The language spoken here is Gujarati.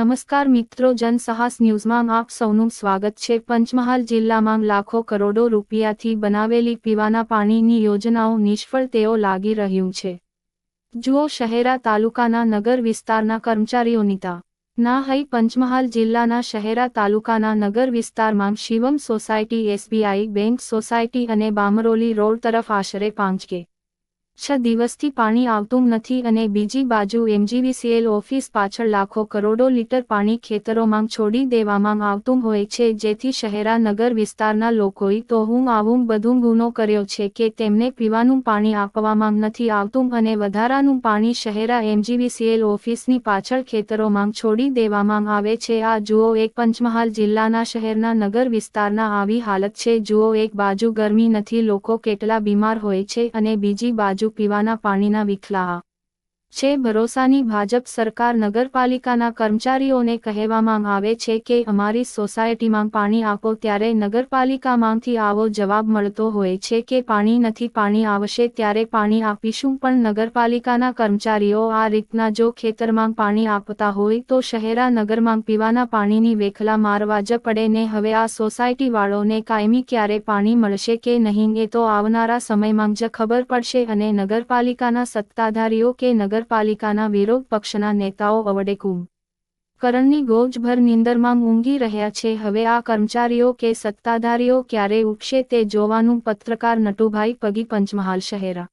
નમસ્કાર મિત્રો જનસાહસ ન્યૂઝમાં આપ સૌનું સ્વાગત છે. પંચમહાલ જિલ્લામાં લાખો કરોડો રૂપિયાથી બનાવેલી પીવાના પાણીની યોજનાઓ નિષ્ફળ તેઓ લાગી રહ્યું છે. જુઓ, શહેરા તાલુકાના નગર વિસ્તારના કર્મચારીઓનીતા ના હઈ, પંચમહાલ જિલ્લાના શહેરા તાલુકાના નગર વિસ્તારમાં Shivam society SBI bank society અને બામરોલી રોડ તરફ આશરે પાંચ કે છ દિવસથી પાણી આવતું નથી અને બીજી બાજુ એમજીવીસીએલ ઓફિસ પાછળ લાખો કરોડો લીટર પાણી ખેતરોમાં છોડી દેવામાં આવતું હોય છે, જેથી શહેરા નગર વિસ્તારના લોકોએ તો હું આવું બધું ગુનો કર્યો છે કે તેમને પીવાનું પાણી આપવામાં નથી આવતું અને વધારાનું પાણી શહેરા એમજીવીસીએલ ઓફિસની પાછળ ખેતરોમાં છોડી દેવામાં આવે છે. આ જુઓ, એક પંચમહાલ જિલ્લાના શહેરના નગર વિસ્તારના આવી હાલત છે. જુઓ, એક બાજુ ગરમી નથી, લોકો કેટલા બીમાર હોય છે અને બીજી બાજુ પીવાના પાણીના વિખલા છે, ભરોસાની ભાજપ સરકાર નગરપાલિકાના કર્મચારીઓને કહેવામાં આવે છે કે અમારી સોસાયટીમાં પાણી આપો ત્યારે નગરપાલિકામાંથી આવો જવાબ મળતો હોય છે કે પાણી નથી, પાણી આવશે ત્યારે પાણી આપીશું, પણ નગરપાલિકાના કર્મચારીઓ આ રીતના જો ખેતરમાં પાણી આપતા હોય તો શહેરા નગરમાં પીવાના પાણીની વેખલા મારવા જ પડે ને હવે આ સોસાયટીવાળોને કાયમી ક્યારે પાણી મળશે કે નહીં એ તો આવનારા સમયમાં જ ખબર પડશે અને નગરપાલિકાના સત્તાધારીઓ કે નગર નગરપાલિકાના વિરોધ પક્ષના નેતાઓ અવડે કુંભ કરણની ગોજભર નિંદરમાં ઊંઘી રહ્યા છે. હવે આ કર્મચારીઓ કે સત્તાધારીઓ ક્યારે ઉઠશે તે જોવાનું પત્રકાર નટુભાઈ પગી પંચમહાલ શહેરા